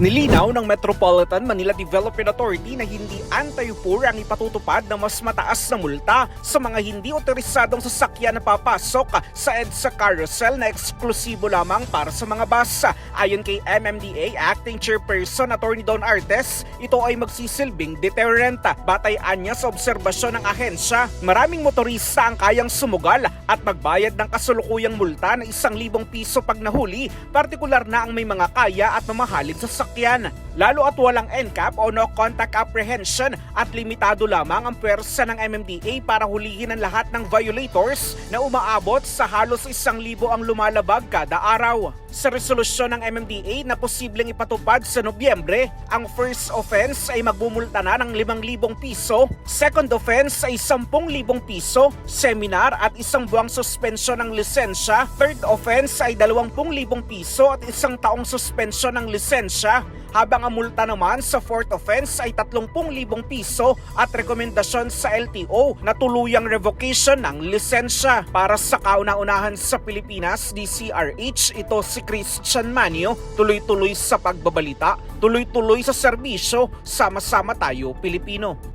Nilinaw ng Metropolitan Manila Development Authority na hindi anti-UPUR ang ipatutupad ng mas mataas na multa sa mga hindi otorisadong sasakyan na papasok sa EDSA carousel na eksklusibo lamang para sa mga bus. Ayon kay MMDA Acting Chairperson Attorney Don Artes, ito ay magsisilbing deterrent. Batayan niya sa obserbasyon ng ahensya, maraming motorista ang kayang sumugal at magbayad ng kasulukuyang multa na isang libong piso pag nahuli, partikular na ang may mga kaya at mamahalin sa sakyan sasakyan. Lalo at walang NCAP o no contact apprehension at limitado lamang ang pwersa ng MMDA para hulihin ang lahat ng violators na umaabot sa halos isang libo ang lumalabag kada araw. Sa resolusyon ng MMDA na posibleng ipatupad sa Nobyembre, ang first offense ay magbumulta na ng 5,000 piso, second offense ay 10,000 piso, seminar at isang buwang suspensyon ng lisensya, third offense ay 20,000 piso at isang taong suspensyon ng lisensya, habang ang multa naman sa fourth offense ay 30,000 piso at rekomendasyon sa LTO na tuluyang revocation ng lisensya. Para sa kauna-unahan sa Pilipinas, DCRH, ito si Christian Manio, tuloy-tuloy sa pagbabalita, tuloy-tuloy sa serbisyo, sama-sama tayo Pilipino.